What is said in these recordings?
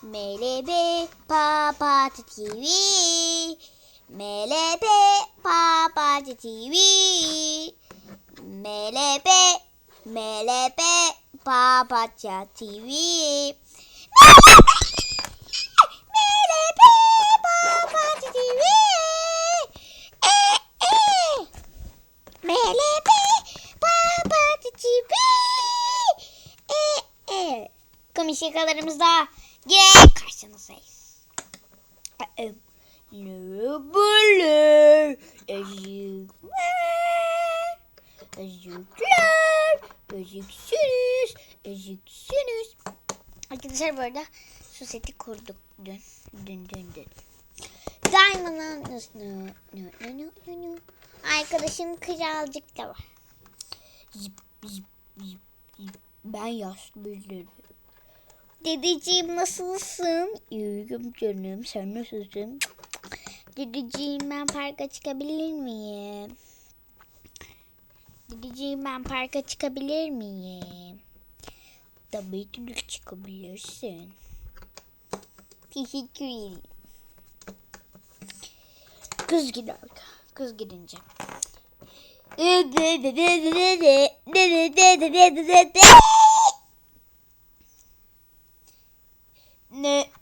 MLB Papatya TV MLB Papatya TV MLB MLB Papatya TV MLB Papatya TV Eh, eh. MLB Papatya TV Eh, eh. Komik yine karşınızdayız. Böyle ezikler, ezikler, eziksiniz, eziksiniz. Arkadaşlar bu arada şu seti kurduk dün, dün, dün, dün. Diamond'ın. Arkadaşım kralcık da var. Zip, zip, zip, zip. Ben yaşlı birileri. Dedeciğim nasılsın? İyiyim canım. Sen nasılsın? Dedeciğim ben parka çıkabilir miyim? Dedeciğim ben parka çıkabilir miyim? Tabii ki de çıkabilirsin. Teşekkür ederim. Kız gider. Kız gidince.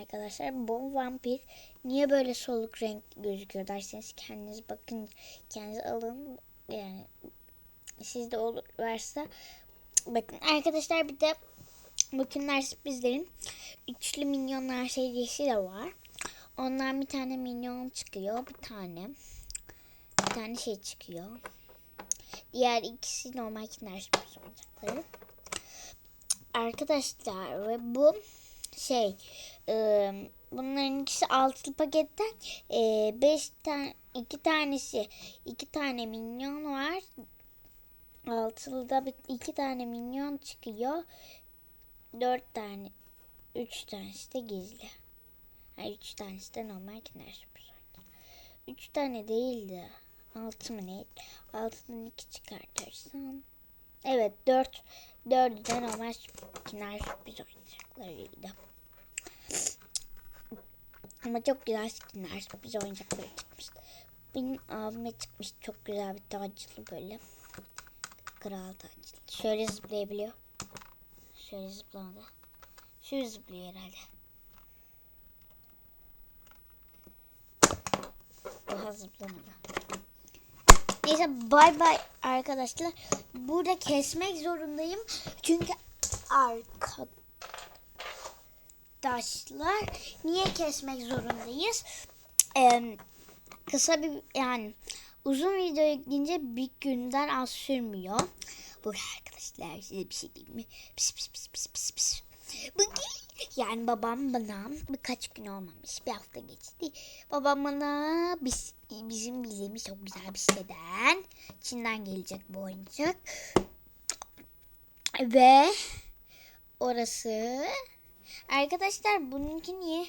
arkadaşlar bu vampir niye böyle soluk renk gözüküyor derseniz kendiniz bakın kendiniz alın yani sizde olur varsa bakın arkadaşlar bir de Bugünler sürprizlerin üçlü minyonlar serisi de var. Ondan bir tane minyon çıkıyor. Bir tane. Bir tane şey çıkıyor. Diğer ikisi normal kinder sürpriz olacakları. Arkadaşlar ve bu şey e, bunların ikisi altılı paketten e, beş tane iki tanesi iki tane minyon var. Altılıda bir, iki tane minyon çıkıyor. Dört tane, üç tanesi de gizli. Hayır, üç tanesi de normal kinder sürpriz. Üç tane değildi. Altı mı ne? Altıdan iki çıkartırsam. Evet, dört. Dördü de normal kinder sürpriz oyuncaklarıydı. Ama çok güzel kinder sürpriz oyuncakları çıkmıştı. Benim abime çıkmış çok güzel bir tacılı böyle. Kral tacılı. Şöyle zıplayabiliyor. Şöyle zıplamadı. Şu zıplıyor herhalde. Daha zıplamadı. Neyse bay bay arkadaşlar. Burada kesmek zorundayım. Çünkü arkadaşlar niye kesmek zorundayız? Ee, kısa bir yani uzun video yükleyince bir günden az sürmüyor. Burada arkadaşlar size bir şey diyeyim mi? Pis pis pis pis pis pis. Yani babam bana birkaç gün olmamış bir hafta geçti. Babam bana biz, bizim bildiğimiz çok güzel bir siteden Çin'den gelecek bu oyuncak. Ve orası arkadaşlar bununki niye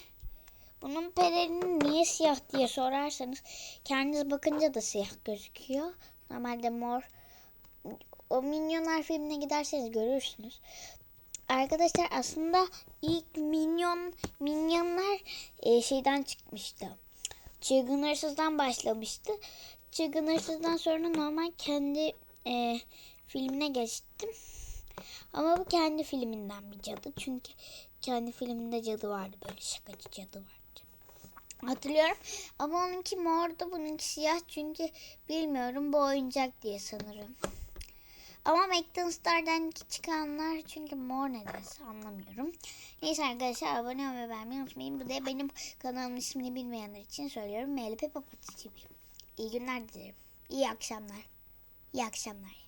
bunun pelerini niye siyah diye sorarsanız kendiniz bakınca da siyah gözüküyor. Normalde mor o Minyonlar filmine giderseniz görürsünüz. Arkadaşlar aslında ilk Minyon Minyonlar e, şeyden çıkmıştı. Çılgın Hırsız'dan başlamıştı. Çılgın Hırsız'dan sonra normal kendi e, filmine geçtim. Ama bu kendi filminden bir cadı. Çünkü kendi filminde cadı vardı. Böyle şakacı cadı vardı. Hatırlıyorum. Ama onunki mordu. Bununki siyah. Çünkü bilmiyorum bu oyuncak diye sanırım. Ama McDonald's Star'dan çıkanlar çünkü mor nedense anlamıyorum. Neyse arkadaşlar abone olmayı beğenmeyi unutmayın. Bu da benim kanalımın ismini bilmeyenler için söylüyorum. MLP Papatya TV. İyi günler dilerim. İyi akşamlar. İyi akşamlar.